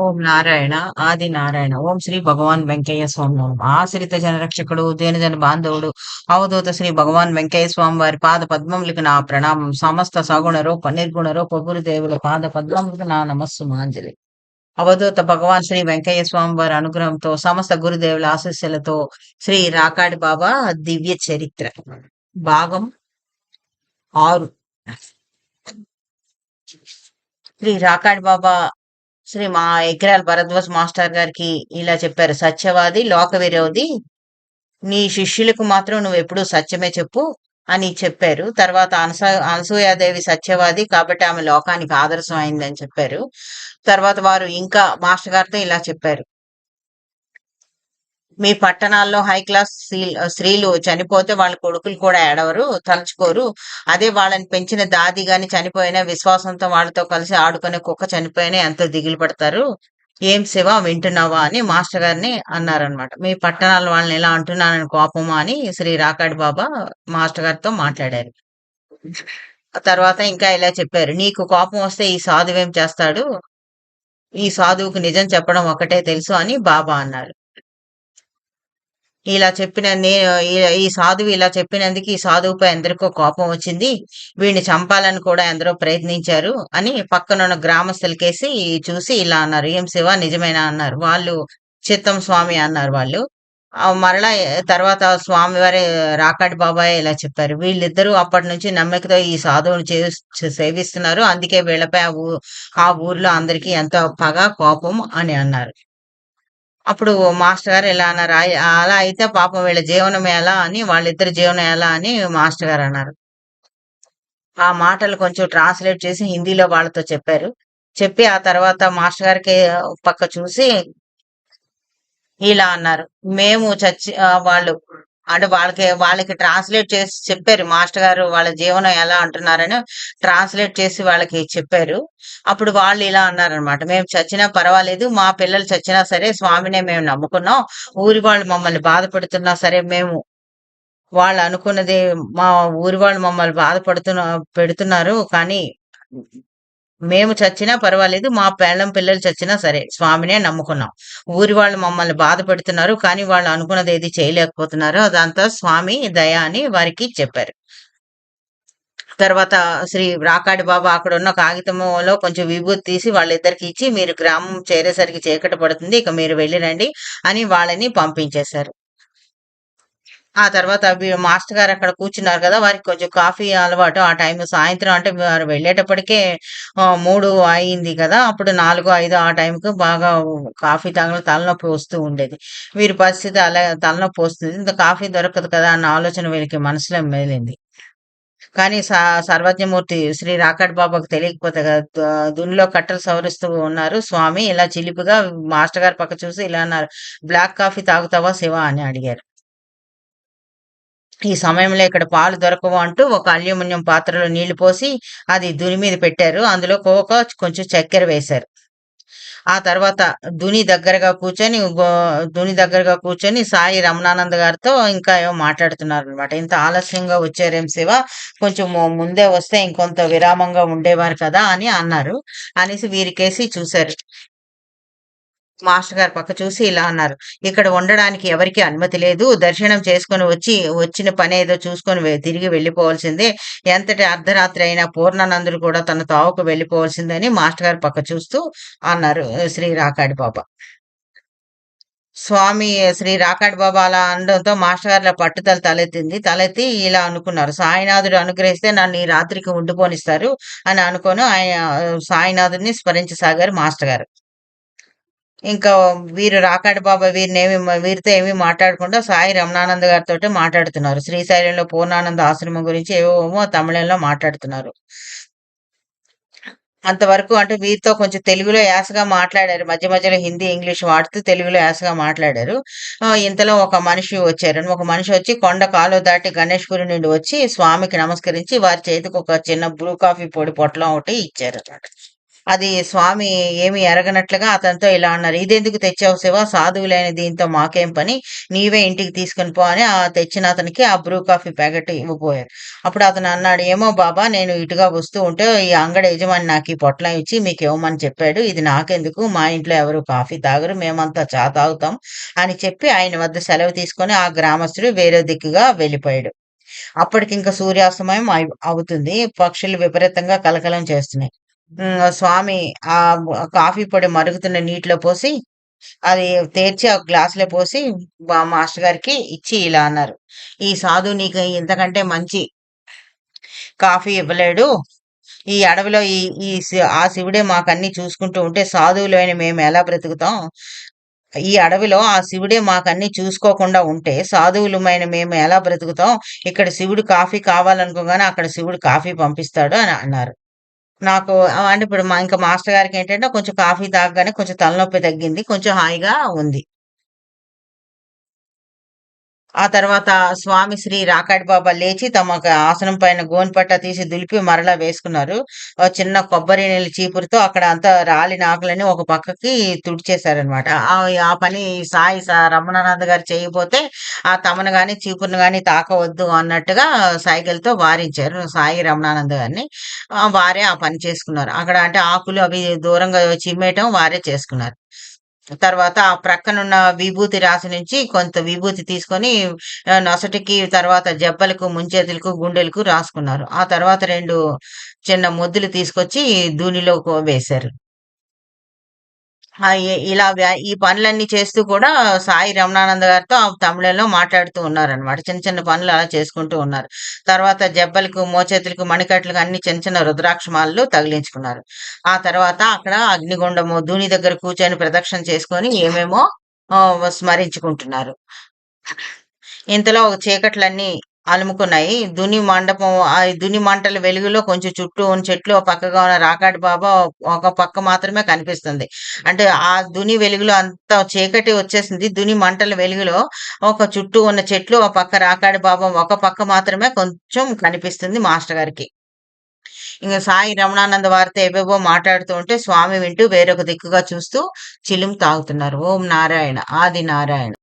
ఓం నారాయణ ఆది నారాయణ ఓం శ్రీ భగవాన్ వెంకయ్య స్వామి నమః. ఆశ్రిత జనరక్షకుడు దేనిజన బాంధవుడు అవధూత శ్రీ భగవాన్ వెంకయ్య స్వామి వారి పాద పద్మములకు నా ప్రణామం. సమస్త సగుణ రూప నిర్గుణ రూప గురుదేవుల పాద పద్మములకు నా నమస్సు మాంజలి. అవధూత భగవాన్ శ్రీ వెంకయ్య స్వామి వారి అనుగ్రహంతో సమస్త గురుదేవుల ఆశీస్సులతో శ్రీ రాకాడి బాబా దివ్య చరిత్ర. భాగం ఆరు. శ్రీ రాకాడి బాబా శ్రీ మా ఎకరాల భరద్వాజ్ మాస్టర్ గారికి ఇలా చెప్పారు. సత్యవాది లోక విరోధి నీ శిష్యులకు మాత్రం నువ్వు ఎప్పుడూ సత్యమే చెప్పు అని చెప్పారు. తర్వాత అనస అనసూయాదేవి సత్యవాది కాబట్టి ఆమె లోకానికి ఆదర్శం అయిందని చెప్పారు. తర్వాత వారు ఇంకా మాస్టర్ గారితో ఇలా చెప్పారు. మీ పట్టణాల్లో హై క్లాస్ స్త్రీలు చనిపోతే వాళ్ళ కొడుకులు కూడా ఏడవరు తలుచుకోరు. అదే వాళ్ళని పెంచిన దాది గాని చనిపోయినా విశ్వాసంతో వాళ్ళతో కలిసి ఆడుకునే కుక్క చనిపోయినా ఎంతో దిగులు పడతారు? ఏం శివ వింటున్నావా అని మాస్టర్ గారిని అన్నారనమాట మీ పట్టణాల వాళ్ళని ఇలా అంటున్నానని కోపమా అని శ్రీ రాకాడి బాబా మాస్టర్ గారితో మాట్లాడారు. తర్వాత ఇంకా ఇలా చెప్పారు. నీకు కోపం వస్తే ఈ సాధువు ఏం చేస్తాడు? ఈ సాధువుకు నిజం చెప్పడం ఒకటే తెలుసు అని బాబా అన్నారు. ఇలా చెప్పిన ఈ- సాధువు ఇలా చెప్పినందుకు ఈ సాధువుపై ఎందరికో కోపం వచ్చింది. వీడిని చంపాలని కూడా ఎందరో ప్రయత్నించారు అని పక్కనున్న గ్రామస్తులకేసి చూసి ఇలా అన్నారు. ఏం శివ? నిజమేనా? అన్నారు. వాళ్ళు చిత్తం స్వామి అన్నారు వాళ్ళు. మరలా తర్వాత స్వామి వారి రాకాటి బాబాయ్ ఇలా చెప్పారు. వీళ్ళిద్దరూ అప్పటి నుంచి నమ్మకతో ఈ సాధువుని చే- సేవిస్తున్నారు. అందుకే వీళ్ళపై ఆ ఊ- ఆ ఊర్లో అందరికీ ఎంతో పగ కోపం అని అన్నారు. అప్పుడు మాస్టర్ గారు ఎలా అన్నారు అలా అయితే పాపం వీళ్ళ జీవనం ఎలా అని వాళ్ళిద్దరు జీవనం ఎలా అని మాస్టర్ గారు అన్నారు. ఆ మాటలు కొంచెం ట్రాన్స్లేట్ చేసి హిందీలో వాళ్ళతో చెప్పారు. చెప్పి ఆ తర్వాత మాస్టర్ గారికి పక్క చూసి ఇలా అన్నారు. మేము చచ్చి వాళ్ళు అంటే వాళ్ళకి వాళ్ళకి ట్రాన్స్లేట్ చేసి చెప్పారు. మాస్టర్ గారు వాళ్ళ జీవనం ఎలా అంటున్నారని ట్రాన్స్లేట్ చేసి వాళ్ళకి చెప్పారు. అప్పుడు వాళ్ళు ఇలా అన్నారనమాట మేము చచ్చినా పర్వాలేదు మా పిల్లలు చచ్చినా సరే స్వామినే మేము నమ్ముకున్నాం. ఊరి వాళ్ళు మమ్మల్ని బాధపడుతున్నా సరే మేము వాళ్ళు అనుకున్నది మా ఊరి వాళ్ళు మమ్మల్ని బాధపడుతున్న పెడుతున్నారు. కానీ మేము చచ్చినా పర్వాలేదు మా పేళ్ళం పిల్లలు చచ్చినా సరే స్వామినే నమ్ముకున్నాం. ఊరి వాళ్ళు మమ్మల్ని బాధ పెడుతున్నారు కానీ వాళ్ళు అనుకున్నది ఏది చేయలేకపోతున్నారు అదంతా స్వామి దయ అని వారికి చెప్పారు. తర్వాత శ్రీ రాకాడి బాబా అక్కడ ఉన్న కాగితంలో కొంచెం విభూతి తీసి వాళ్ళిద్దరికి ఇచ్చి మీరు గ్రామం చేరేసరికి చీకటి పడుతుంది ఇక మీరు వెళ్ళిరండి అని వాళ్ళని పంపించేశారు. ఆ తర్వాత మాస్టర్ గారు అక్కడ కూర్చున్నారు కదా వారికి కొంచెం కాఫీ అలవాటు. ఆ టైం సాయంత్రం అంటే వారు వెళ్ళేటప్పటికే మూడు అయింది కదా అప్పుడు నాలుగు ఐదు ఆ టైంకి బాగా కాఫీ తాగడం తలనొప్పి వస్తూ ఉండేది. వీరి పరిస్థితి అలా తలనొప్పి వస్తుంది. ఇంత కాఫీ దొరకదు కదా అన్న ఆలోచన వీరికి మనసులో మేలింది. కానీ సర్వజ్ఞమూర్తి శ్రీ రాకట్ బాబాకు తెలియకపోతే కదా దునిలో కట్టలు సవరిస్తూ ఉన్నారు. స్వామి ఇలా చిలిపిగా మాస్టర్ గారి పక్క చూసి ఇలా అన్నారు. బ్లాక్ కాఫీ తాగుతావా శివ అని అడిగారు. ఈ సమయంలో ఇక్కడ పాలు దొరకవు అంటూ ఒక అల్యూమినియం పాత్రలో నీళ్ళు పోసి అది దుని మీద పెట్టారు. అందులో కోక కొంచెం చక్కెర వేశారు. ఆ తర్వాత దుని దగ్గరగా కూర్చొని దుని దగ్గరగా కూర్చొని సాయి రమణానంద గారితో ఇంకా ఏమో మాట్లాడుతున్నారు అనమాట ఇంత ఆలస్యంగా వచ్చారేం శివ? కొంచెం ముందే వస్తే ఇంకొంత విరామంగా ఉండేవారు కదా అని అన్నారు. అనేసి వీరికేసి చూశారు. మాస్టర్ గారు పక్క చూసి ఇలా అన్నారు. ఇక్కడ ఉండడానికి ఎవరికి అనుమతి లేదు. దర్శనం చేసుకొని వచ్చి వచ్చిన పని ఏదో చూసుకొని తిరిగి వెళ్ళిపోవాల్సిందే. ఎంతటి అర్ధరాత్రి అయినా పూర్ణానందుడు కూడా తన తావుకు వెళ్ళిపోవాల్సిందని మాస్టర్ గారు పక్క చూస్తూ అన్నారు శ్రీ రాకాడి బాబా. స్వామి శ్రీ రాకాడి బాబా అలా అనడంతో మాస్టర్ గారిలో పట్టుదల తలెత్తింది. తలెత్తి ఇలా అనుకున్నారు. సాయినాథుడు అనుగ్రహిస్తే నన్ను ఈ రాత్రికి ఉండిపోనిస్తారు అని అనుకొని. ఆయన సాయినాథుడిని స్మరించసాగారు మాస్టర్ గారు. ఇంకా వీరు రాకాడి బాబా వీరినేమి వీరితో ఏమి మాట్లాడకుండా సాయి రమణానంద గారితో మాట్లాడుతున్నారు. శ్రీశైలంలో పూర్ణానంద ఆశ్రమం గురించి ఏవేవో తమిళంలో మాట్లాడుతున్నారు. అంతవరకు అంటే వీరితో కొంచెం తెలుగులో యాసగా మాట్లాడారు. మధ్య మధ్యలో హిందీ, ఇంగ్లీష్ వాడుతూ తెలుగులో యాసగా మాట్లాడారు. ఇంతలో ఒక మనిషి వచ్చారు. ఒక మనిషి వచ్చి కొండ కాలు దాటి గణేష్‌పురి నుండి వచ్చి స్వామికి నమస్కరించి వారి చేతికి ఒక చిన్న బ్రూ కాఫీ పొడి పొట్లం ఒకటి ఇచ్చారన్నమాట. అది స్వామి ఏమి ఎరగనట్లుగా అతనితో ఇలా అన్నారు. "ఇదెందుకు తెచ్చావు శివ? సాధువులైన దీంతో మాకేం పని? నీవే ఇంటికి తీసుకొని పో" అని ఆ తెచ్చిన అతనికి ఆ బ్రూ కాఫీ ప్యాకెట్ ఇవ్వబోయారు. అప్పుడు అతను అన్నాడు, "ఏమో బాబా నేను ఇటుగా వస్తూ ఉంటే ఈ అంగడి యజమాని నాకు ఈ పొట్లం ఇచ్చి మీకు ఇవ్వమని చెప్పాడు. ఇది నాకెందుకు? మా ఇంట్లో ఎవరు కాఫీ తాగరు. మేమంతా చా తాగుతాం" అని చెప్పి ఆయన వద్ద సెలవు తీసుకొని ఆ గ్రామస్తుడు వేరే దిక్కుగా వెళ్ళిపోయాడు. అప్పటికింక సూర్యాస్తమయం అవుతుంది. పక్షులు విపరీతంగా కలకలం చేస్తున్నాయి. స్వామి ఆ కాఫీ పొడి మరుగుతున్న నీటిలో పోసి, అది తేర్చి ఆ గ్లాసులో పోసి మా మాస్టర్ గారికి ఇచ్చి ఇలా అన్నారు. "ఈ సాధువు నీకు ఇంతకంటే మంచి కాఫీ ఇవ్వలేడు. ఈ అడవిలో ఈ ఈ ఆ శివుడే మాకన్నీ చూసుకుంటూ ఉంటే సాధువులైన మేము ఎలా బ్రతుకుతాం? ఈ అడవిలో ఆ శివుడే మాకన్నీ చూసుకోకుండా ఉంటే సాధువులమైన మేము ఎలా బ్రతుకుతాం? ఇక్కడ శివుడు కాఫీ కావాలనుకోగానే అక్కడ శివుడు కాఫీ పంపిస్తాడు" అని అన్నారు. నాకు అంటే ఇప్పుడు మా ఇంకా మాస్టర్ గారికి ఏంటంటే కొంచెం కాఫీ తాగగానే కొంచెం తలనొప్పి తగ్గింది. కొంచెం హాయిగా ఉంది. ఆ తర్వాత స్వామి శ్రీ రాకాడి బాబా లేచి తమ ఆసనం పైన గోనెపట్ట తీసి దులిపి మరలా వేసుకున్నారు. చిన్న కొబ్బరి నీళ్ళ చీపురుతో అక్కడ అంతా రాలిన ఆకులని ఒక పక్కకి తుడిచేశారనమాట. ఆ పని సాయి స రమణానంద గారు చేయబోతే ఆ తమను గాని, చీపురుని గాని తాకవద్దు అన్నట్టుగా సైకిల్తో వారించారు సాయి రమణానంద గారిని. వారే ఆ పని చేసుకున్నారు. అక్కడ అంటే ఆకులు అవి దూరంగా చిమ్మేయటం వారే చేసుకున్నారు. తర్వాత ఆ ప్రక్కనున్న విభూతి రాశి నుంచి కొంత విభూతి తీసుకొని నొసటికి తర్వాత జబ్బలకు, ముంచేతులకు, గుండెలకు రాసుకున్నారు. ఆ తర్వాత రెండు చిన్న ముద్దులు తీసుకొచ్చి దూనిలో వేశారు. ఇలా ఈ పనులన్నీ చేస్తూ కూడా సాయి రమణానంద గారితో ఆ తమిళంలో మాట్లాడుతూ ఉన్నారనమాట. చిన్న చిన్న పనులు అలా చేసుకుంటూ ఉన్నారు. తర్వాత జబ్బలకు, మోచేతులకు, మణికట్లకు అన్ని చిన్న చిన్న రుద్రాక్షమాలు తగిలించుకున్నారు. ఆ తర్వాత అక్కడ అగ్నిగుండము దూని దగ్గర కూర్చొని ప్రదక్షిణ చేసుకొని ఏమేమో స్మరించుకుంటున్నారు. ఇంతలో చీకట్లన్నీ అలుముకున్నాయి. దుని మండపం ఆ దుని మంటల వెలుగులో కొంచెం చుట్టూ ఉన్న చెట్లు ఒక పక్కగా ఉన్న రాకాటి బాబా ఒక పక్క మాత్రమే కనిపిస్తుంది. అంటే ఆ దుని వెలుగులో అంత చీకటి వచ్చేసింది. దుని మంటల వెలుగులో ఒక చుట్టూ ఉన్న చెట్లు, ఒక పక్క రాకాడి బాబా ఒక పక్క మాత్రమే కొంచెం కనిపిస్తుంది మాస్టర్ గారికి. ఇంకా సాయి రమణానంద వారితో ఏవేవో మాట్లాడుతూ ఉంటే స్వామి వింటూ వేరొక దిక్కుగా చూస్తూ చిలుం తాగుతున్నారు. ఓం నారాయణ. ఆది నారాయణ.